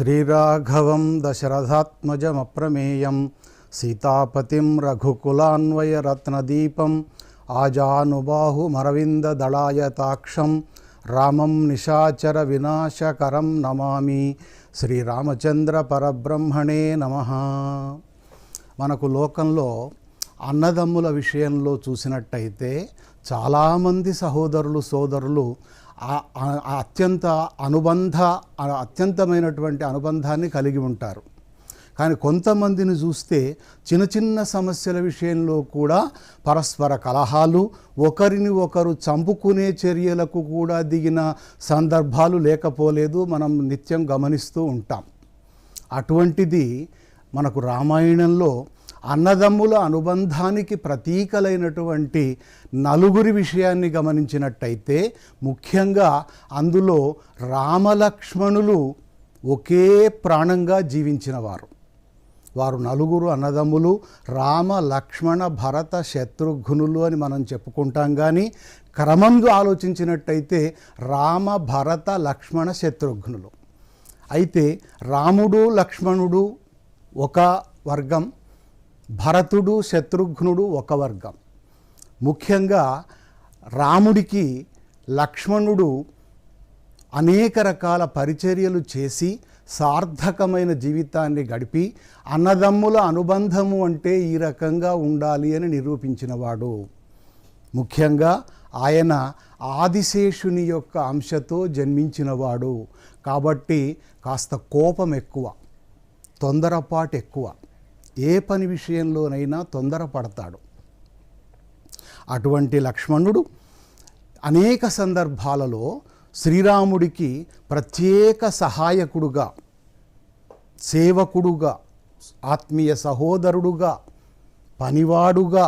శ్రీరాఘవం దశరథాత్మజమప్రమేయం సీతాపతిం రఘుకులాన్వయరత్నదీపం ఆజానుబాహుమరవిందదళాయతాక్షం రామం నిశాచర వినాశకరం నమామి శ్రీరామచంద్ర పరబ్రహ్మణే నమ. మనకు లోకంలో అన్నదమ్ముల విషయంలో చూసినట్టయితే చాలామంది సహోదరులు సోదరులు అత్యంత అనుబంధ అత్యంతమైనటువంటి అనుబంధాన్ని కలిగి ఉంటారు. కానీ కొంతమందిని చూస్తే చిన్న చిన్న సమస్యల విషయంలో కూడా పరస్పర కలహాలు ఒకరిని ఒకరు చంపుకునే చర్యలకు కూడా దిగిన సందర్భాలు లేకపోలేదు మనం నిత్యం గమనిస్తూ ఉంటాం. అటువంటిది మనకు రామాయణంలో అన్నదమ్ముల అనుబంధానికి ప్రతీకలైనటువంటి నలుగురి విషయాన్ని గమనించినట్టయితే ముఖ్యంగా అందులో రామలక్ష్మణులు ఒకే ప్రాణంగా జీవించినవారు. వారు నలుగురు అన్నదమ్ములు రామ లక్ష్మణ భరత శత్రుఘ్నులు అని మనం చెప్పుకుంటాం కానీ క్రమంలో ఆలోచించినట్టయితే రామ భరత లక్ష్మణ శత్రుఘ్నులు అయితే రాముడు లక్ష్మణుడు ఒక వర్గం భరతుడు శత్రుఘ్నుడు ఒక వర్గం. ముఖ్యంగా రాముడికి లక్ష్మణుడు అనేక రకాల పరిచర్యలు చేసి సార్థకమైన జీవితాన్ని గడిపి అన్నదమ్ముల అనుబంధము అంటే ఈ రకంగా ఉండాలి అని నిరూపించినవాడు. ముఖ్యంగా ఆయన ఆదిశేషుని యొక్క అంశతో జన్మించినవాడు. కాబట్టి కాస్త కోపం ఎక్కువ తొందరపాటు ఎక్కువ. ఏ పని విషయంలోనైనా తొందరపడతాడు. అటువంటి లక్ష్మణుడు అనేక సందర్భాలలో శ్రీరాముడికి ప్రత్యేక సహాయకుడుగా సేవకుడుగా ఆత్మీయ సహోదరుడుగా పనివాడుగా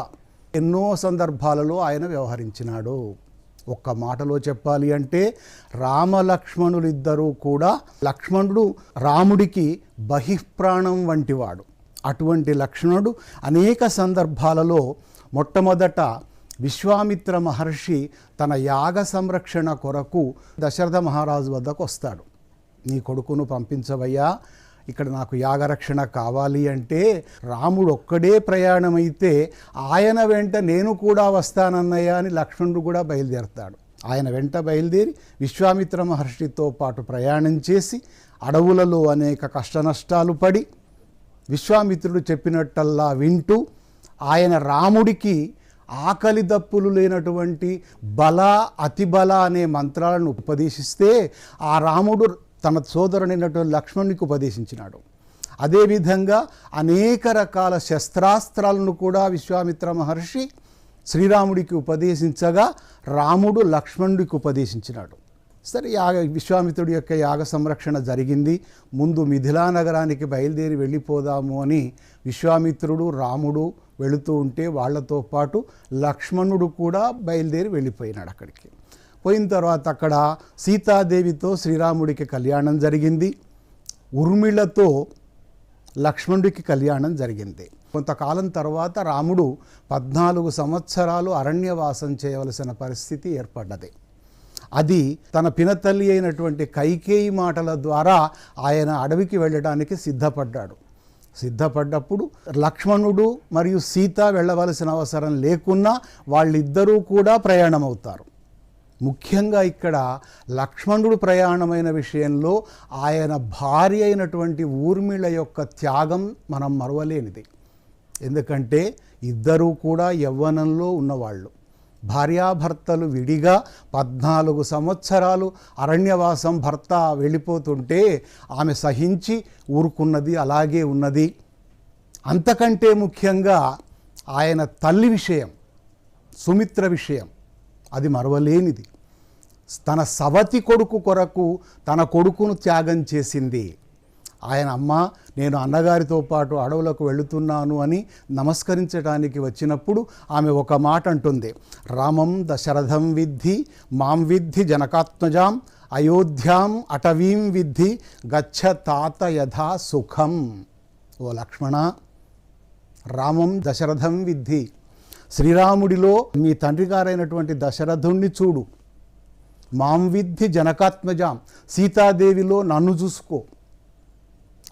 ఎన్నో సందర్భాలలో ఆయన వ్యవహరించినాడు. ఒక్క మాటలో చెప్పాలి అంటే రామలక్ష్మణులిద్దరూ కూడా లక్ష్మణుడు రాముడికి బహిఃప్రాణం వంటివాడు. అటువంటి లక్ష్మణుడు అనేక సందర్భాలలో మొట్టమొదట విశ్వామిత్ర మహర్షి తన యాగ సంరక్షణ కొరకు దశరథ మహారాజు వద్దకు వస్తాడు. నీ కొడుకును పంపించవయ్యా ఇక్కడ నాకు యాగరక్షణ కావాలి అంటే రాముడు ఒక్కడే ప్రయాణమైతే ఆయన వెంట నేను కూడా వస్తానన్నయ్య అని లక్ష్మణుడు కూడా బయలుదేరతాడు. ఆయన వెంట బయలుదేరి విశ్వామిత్ర మహర్షితో పాటు ప్రయాణం చేసి అడవులలో అనేక కష్టనష్టాలు పడి విశ్వామిత్రుడు చెప్పినట్టల్లా వింటూ ఆయన రాముడికి ఆకలి దప్పులు లేనటువంటి బల అతిబల అనే మంత్రాలను ఉపదేశిస్తే ఆ రాముడు తన సోదరుడైనటువంటి లక్ష్మణునికి ఉపదేశించినాడు. అదేవిధంగా అనేక రకాల శస్త్రాస్త్రాలను కూడా విశ్వామిత్ర మహర్షి శ్రీరాముడికి ఉపదేశించగా రాముడు లక్ష్మణుడికి ఉపదేశించినాడు. సరే యాగ విశ్వామిత్రుడి యొక్క యాగ సంరక్షణ జరిగింది. ముందు మిథిలా నగరానికి బయలుదేరి వెళ్ళిపోదాము అని విశ్వామిత్రుడు రాముడు వెళుతూ ఉంటే వాళ్ళతో పాటు లక్ష్మణుడు కూడా బయలుదేరి వెళ్ళిపోయినాడు అక్కడికి. పోయిన తర్వాత అక్కడ సీతాదేవితో శ్రీరాముడికి కళ్యాణం జరిగింది. ఉర్మిళతో లక్ష్మణుడికి కళ్యాణం జరిగింది. కొంతకాలం తర్వాత రాముడు పద్నాలుగు సంవత్సరాలు అరణ్యవాసం చేయవలసిన పరిస్థితి ఏర్పడ్డది. అది తన పినతల్లి అయినటువంటి కైకేయి మాటల ద్వారా ఆయన అడవికి వెళ్ళడానికి సిద్ధపడ్డాడు. సిద్ధపడ్డప్పుడు లక్ష్మణుడు మరియు సీత వెళ్ళవలసిన అవసరం లేకున్నా వాళ్ళిద్దరూ కూడా ప్రయాణమవుతారు. ముఖ్యంగా ఇక్కడ లక్ష్మణుడు ప్రయాణమైన విషయంలో ఆయన భార్య అయినటువంటి ఊర్మిళ యొక్క త్యాగం మనం మరవలేనిది. ఎందుకంటే ఇద్దరూ కూడా యవ్వనంలో ఉన్నవాళ్ళు. భార్యాభర్తలు విడిగా పద్నాలుగు సంవత్సరాలు అరణ్యవాసం భర్త వెళ్ళిపోతుంటే ఆమె సహించి ఊరుకున్నది అలాగే ఉన్నది. అంతకంటే ముఖ్యంగా ఆయన తల్లి విషయం సుమిత్ర విషయం. అది మరవలేనిది. తన సవతి కొడుకు కొరకు తన కొడుకును త్యాగం చేసింది. ఆయన అమ్మ నేను అన్నగారితో పాటు అడవులకు వెళుతున్నాను అని నమస్కరించడానికి వచ్చినప్పుడు ఆమె ఒక మాట అంటుంది. రామం దశరథం విద్ధి మాం విద్ధి జనకాత్మజాం అయోధ్యాం అటవీం విద్ధి గచ్చ తాత యథా సుఖం. ఓ లక్ష్మణ రామం దశరథం విద్ధి. శ్రీరాముడిలో మీ తండ్రి గారైనటువంటి దశరథుణ్ణి చూడు. మాం విద్ధి జనకాత్మజాం సీతాదేవిలో నన్ను చూసుకో.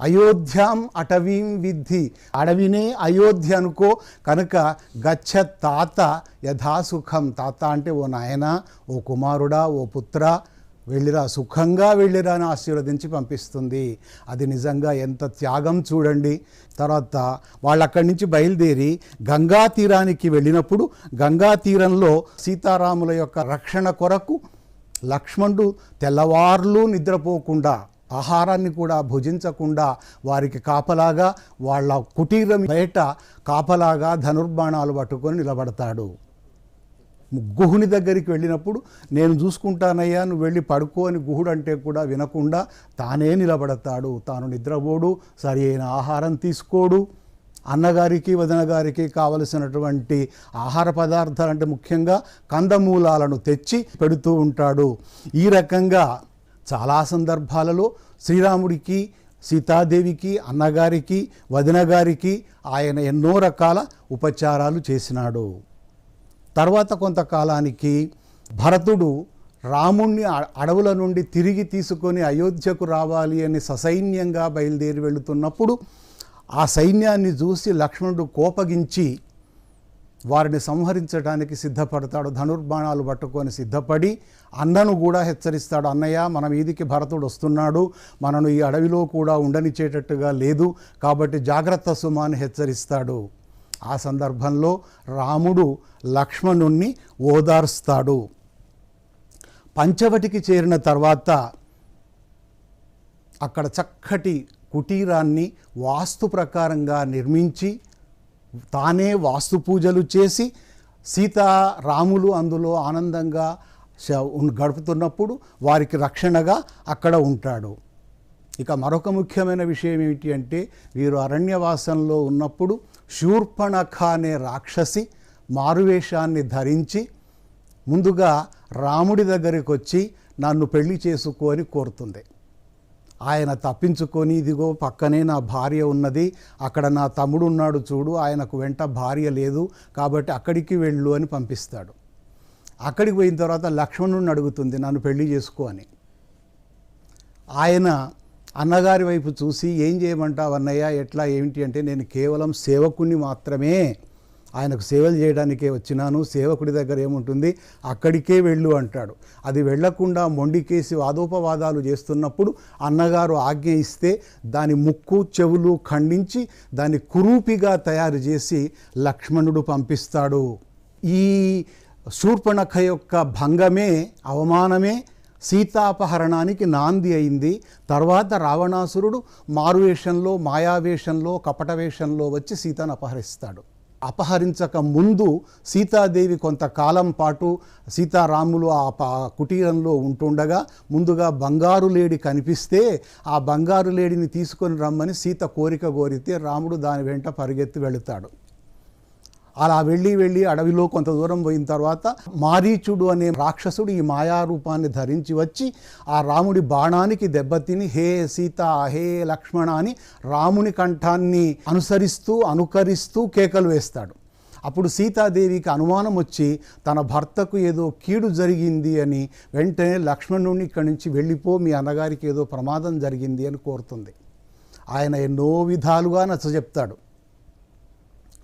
అయోధ్యాం అటవీం విద్ధి. అడవినే అయోధ్య అనుకో కనుక గచ్చ తాత యథాసుఖం తాత అంటే ఓ నాయన ఓ కుమారుడా ఓ పుత్ర వెళ్ళిరా సుఖంగా వెళ్ళిరా అని ఆశీర్వదించి పంపిస్తుంది. అది నిజంగా ఎంత త్యాగం చూడండి. తర్వాత వాళ్ళు అక్కడి నుంచి బయలుదేరి గంగా తీరానికి వెళ్ళినప్పుడు గంగా తీరంలో సీతారాముల యొక్క రక్షణ కొరకు లక్ష్మణుడు తెల్లవార్లు నిద్రపోకుండా ఆహారాన్ని కూడా భుజించకుండా వారికి కాపలాగా వాళ్ళ కుటీరం బయట కాపలాగా ధనుర్బాణాలు పట్టుకొని నిలబడతాడు. గుహుని దగ్గరికి వెళ్ళినప్పుడు నేను చూసుకుంటానయ్యా నువ్వు వెళ్ళి పడుకో అని గుహుడు అంటే కూడా వినకుండా తానే నిలబడతాడు. తాను నిద్రపోడు సరి అయిన ఆహారం తీసుకోడు. అన్నగారికి వదిన గారికి కావలసినటువంటి ఆహార పదార్థాలు అంటే ముఖ్యంగా కందమూలాలను తెచ్చి పెడుతూ ఉంటాడు. ఈ రకంగా చాలా సందర్భాలలో శ్రీరాముడికి సీతాదేవికి అన్నగారికి వదినగారికి ఆయన ఎన్నో రకాల ఉపచారాలు చేసినాడు. తర్వాత కొంతకాలానికి భరతుడు రాముణ్ణి అడవుల నుండి తిరిగి తీసుకొని అయోధ్యకు రావాలి అని ససైన్యంగా బయలుదేరి వెళుతున్నప్పుడు ఆ సైన్యాన్ని చూసి లక్ష్మణుడు కోపగించి వారిని సంహరించడానికి సిద్ధపడతాడు. ధనుర్బాణాలు పట్టుకొని సిద్ధపడి అన్నను కూడా హెచ్చరిస్తాడు. అన్నయ్య మన వీధికి భరతుడు వస్తున్నాడు. మనను ఈ అడవిలో కూడా ఉండనిచ్చేటట్టుగా లేదు. కాబట్టి జాగ్రత్త సుమాని హెచ్చరిస్తాడు. ఆ సందర్భంలో రాముడు లక్ష్మణుణ్ణి ఓదార్స్తాడు. పంచవటికి చేరిన తర్వాత అక్కడ చక్కటి కుటీరాన్ని వాస్తు ప్రకారంగా నిర్మించి తానే వాస్తు పూజలు చేసి సీతారాములు అందులో ఆనందంగా శ- గడుపుతున్నప్పుడు వారికి రక్షణగా అక్కడ ఉంటాడు. ఇక మరొక ముఖ్యమైన విషయం ఏమిటి అంటే వీరు అరణ్యవాసంలో ఉన్నప్పుడు శూర్పణఖ అనే రాక్షసి మారువేషాన్ని ధరించి ముందుగా రాముడి దగ్గరికి వచ్చి నన్ను పెళ్ళి చేసుకోని కోరుతుంది. ఆయన తప్పించుకొని ఇదిగో పక్కనే నా భార్య ఉన్నది అక్కడ నా తమ్ముడు ఉన్నాడు చూడు ఆయనకు వెంట భార్య లేదు కాబట్టి అక్కడికి వెళ్ళు అని పంపిస్తాడు. అక్కడికి పోయిన తర్వాత లక్ష్మణుడిని అడుగుతుంది నన్ను పెళ్ళి చేసుకో అని. ఆయన అన్నగారి వైపు చూసి ఏం చేయమంటావు అన్నయ్య? ఎట్లా? ఏమిటి? అంటే నేను కేవలం సేవకుణ్ణి మాత్రమే ఆయనకు సేవలు చేయడానికే వచ్చినాను సేవకుడి దగ్గర ఏముంటుంది? అక్కడికే వెళ్ళు అంటాడు. అది వెళ్ళకుండా మొండికేసి వాదోపవాదాలు చేస్తున్నప్పుడు అన్నగారు ఆజ్ఞ ఇస్తే దాని ముక్కు చెవులు ఖండించి దాన్ని కురూపిగా తయారు చేసి లక్ష్మణుడు పంపిస్తాడు. ఈ శూర్పణఖ యొక్క భంగమే అవమానమే సీతాపహరణానికి నాంది అయింది. తర్వాత రావణాసురుడు మారువేషంలో మాయావేషంలో కపటవేషంలో వచ్చి సీతను అపహరిస్తాడు. అపహరించక ముందు సీతాదేవి కొంతకాలం పాటు సీతారాములు ఆ కుటీరంలో ఉంటుండగా ముందుగా బంగారు లేడి కనిపిస్తే ఆ బంగారు లేడిని తీసుకొని రమ్మని సీత కోరిక కోరితే రాముడు దాని వెంట పరిగెత్తి వెళుతాడు. అలా వెళ్ళి వెళ్ళి అడవిలో కొంత దూరం పోయిన తర్వాత మారీచుడు అనే రాక్షసుడు ఈ మాయారూపాన్ని ధరించి వచ్చి ఆ రాముడి బాణానికి దెబ్బతిని హే సీత హే లక్ష్మణ అని రాముని కంఠాన్ని అనుసరిస్తూ అనుకరిస్తూ కేకలు వేస్తాడు. అప్పుడు సీతాదేవికి అనుమానం వచ్చి తన భర్తకు ఏదో కీడు జరిగింది అని వెంటనే లక్ష్మణుడిని ఇక్కడి నుంచి వెళ్ళిపో మీ అన్నగారికి ఏదో ప్రమాదం జరిగింది అని కోరుతుంది. ఆయన ఎన్నో విధాలుగా నచ్చజెప్తాడు.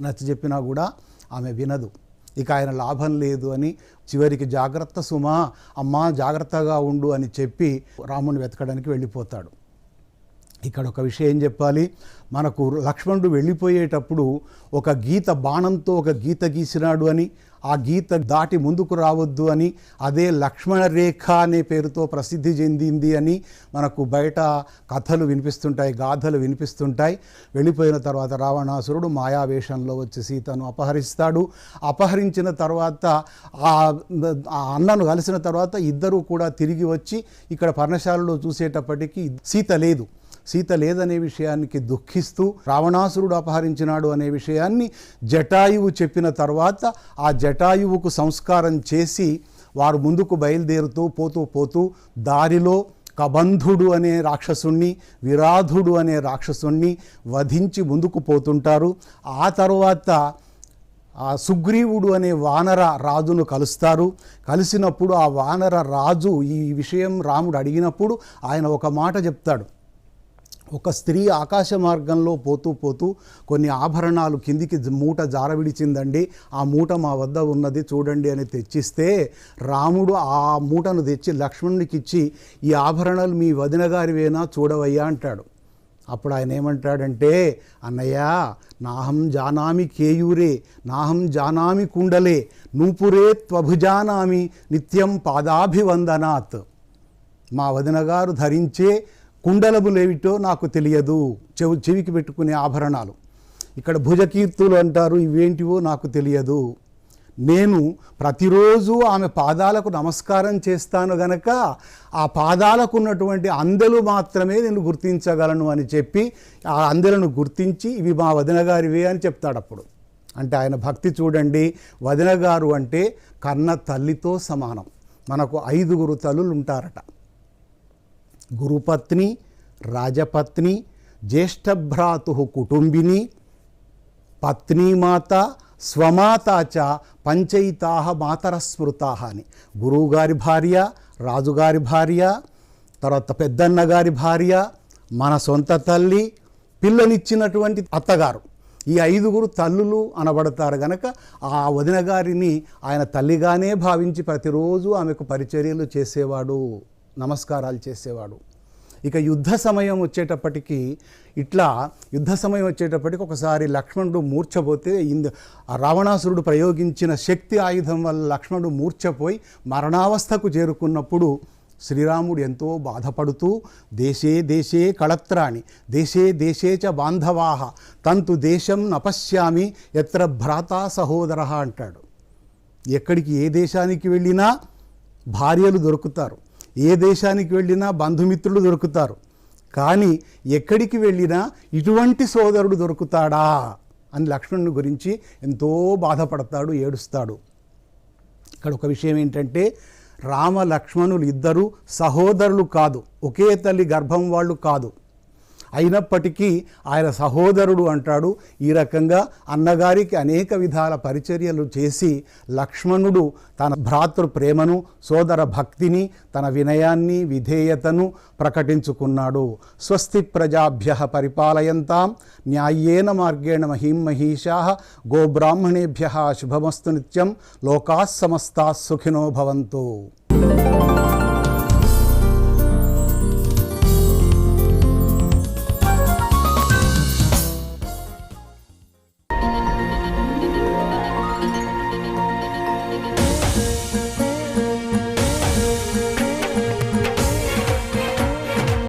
నచ్చ చెప్పినా కూడా ఆమె వినదు. ఇక ఆయన లాభం లేదు అని చివరికి జాగ్రత్త సుమా అమ్మా జాగ్రత్తగా ఉండు అని చెప్పి రాముని వెతకడానికి వెళ్ళిపోతాడు. ఇక్కడ ఒక విషయం ఏం చెప్పాలి? మనకు లక్ష్మణుడు వెళ్ళిపోయేటప్పుడు ఒక గీత బాణంతో ఒక గీత గీసినాడు అని ఆ గీత దాటి ముందుకు రావద్దు అని అదే లక్ష్మణ రేఖ అనే పేరుతో ప్రసిద్ధి చెందింది అని మనకు బయట కథలు వినిపిస్తుంటాయి గాథలు వినిపిస్తుంటాయి. వెళ్ళిపోయిన తర్వాత రావణాసురుడు మాయావేషంలో వచ్చి సీతను అపహరిస్తాడు. అపహరించిన తర్వాత ఆ ఆ అన్నను కలిసిన తర్వాత ఇద్దరూ కూడా తిరిగి వచ్చి ఇక్కడ పర్ణశాలలో చూసేటప్పటికీ సీత లేదు. సీత లేదనే విషయానికి దుఃఖిస్తూ రావణాసురుడు అపహరించినాడు అనే విషయాన్ని జటాయువు చెప్పిన తర్వాత ఆ జటాయువుకు సంస్కారం చేసి వారు ముందుకు బయలుదేరుతూ పోతూ పోతూ దారిలో కబంధుడు అనే రాక్షసుణ్ణి విరాధుడు అనే రాక్షసుణ్ణి వధించి ముందుకు పోతుంటారు. ఆ తర్వాత ఆ సుగ్రీవుడు అనే వానర రాజును కలుస్తారు. కలిసినప్పుడు ఆ వానర రాజు ఈ విషయం రాముడు అడిగినప్పుడు ఆయన ఒక మాట చెప్తాడు. ఒక స్త్రీ ఆకాశ మార్గంలో పోతూ పోతూ కొన్ని ఆభరణాలు కిందికి మూట జారవిడిచిందండి ఆ మూట మా వద్ద ఉన్నది చూడండి అని తెచ్చిస్తే రాముడు ఆ మూటను తెచ్చి లక్ష్మణునికి ఇచ్చి ఈ ఆభరణాలు మీ వదిన గారివేనా? చూడవయ్యా అంటాడు. అప్పుడు ఆయన ఏమంటాడంటే అన్నయ్య నాహం జానామి కేయూరే నాహం జానామి కుండలే నూపురే త్వభుజానామి నిత్యం పాదాభివందనాత్. మా వదిన గారు ధరించే కుండలములేవిటో నాకు తెలియదు. చెవు చెవికి పెట్టుకునే ఆభరణాలు. ఇక్కడ భుజకీర్తులు అంటారు ఇవేంటివో నాకు తెలియదు. నేను ప్రతిరోజు ఆమె పాదాలకు నమస్కారం చేస్తాను గనక ఆ పాదాలకు ఉన్నటువంటి అందెలు మాత్రమే నేను గుర్తించగలను అని చెప్పి ఆ అందెలను గుర్తించి ఇవి మా వదిన గారివే అని చెప్తాడు అప్పుడు అంటే ఆయన భక్తి చూడండి వదిన గారు అంటే కన్న తల్లితో సమానం. మనకు ఐదుగురు తల్లులు ఉంటారట. గురుపత్ని రాజపత్ని జ్యేష్ఠభ్రాతు కుటుంబిని పత్నీమాత స్వమాత చ పంచయితా మాతరస్మృతా అని. గురువుగారి భార్య రాజుగారి భార్య తర్వాత పెద్దన్న గారి భార్య మన సొంత తల్లి పిల్లనిచ్చినటువంటి అత్తగారు. ఈ ఐదుగురు తల్లులు అనబడతారు గనక ఆ వదిన గారిని ఆయన తల్లిగానే భావించి ప్రతిరోజు ఆమెకు పరిచర్యలు చేసేవాడు. నమస్కారాలు చేసేవాడు. ఇక యుద్ధ సమయం వచ్చేటప్పటికి ఇట్లా యుద్ధ సమయం వచ్చేటప్పటికి ఒకసారి లక్ష్మణుడు మూర్ఛపోతే ఇంద రావణాసురుడు ప్రయోగించిన శక్తి ఆయుధం వల్ల లక్ష్మణుడు మూర్ఛపోయి మరణావస్థకు చేరుకున్నప్పుడు శ్రీరాముడు ఎంతో బాధపడుతూ దేశే దేశే కళత్రాణి దేశే దేశే చ బాంధవాహ తంతు దేశం నపశ్యామి ఎత్ర భ్రాతా సహోదర అంటాడు. ఎక్కడికి ఏ దేశానికి వెళ్ళినా భార్యలు దొరుకుతారు. ఏ దేశానికి వెళ్ళినా బంధుమిత్రులు దొరుకుతారు. కానీ ఎక్కడికి వెళ్ళినా ఇటువంటి సోదరుడు దొరుకుతాడా అని లక్ష్మణుని గురించి ఎంతో బాధపడతాడు ఏడుస్తాడు. ఇక్కడ ఒక విషయం ఏంటంటే రామ లక్ష్మణులు ఇద్దరు సహోదరులు కాదు ఒకే తల్లి గర్భం వాళ్ళు కాదు. అయినప్పటికీ ఆయన సహోదరుడు అంటాడు ఈ రకంగా అన్నగారికి అనేక విధాల పరిచర్యలు చేసి లక్ష్మణుడు తన భ్రాతృ ప్రేమను సోదర భక్తిని తన వినయాన్ని విధేయతను ప్రకటించుకున్నాడు. స్వస్తి ప్రజాభ్య పరిపాలయంతాం న్యాయేన మార్గేణ మహిం మహిషా గోబ్రాహ్మణేభ్య శుభమస్తు నిత్యం లోకా సమస్తా సుఖినో భవంతు.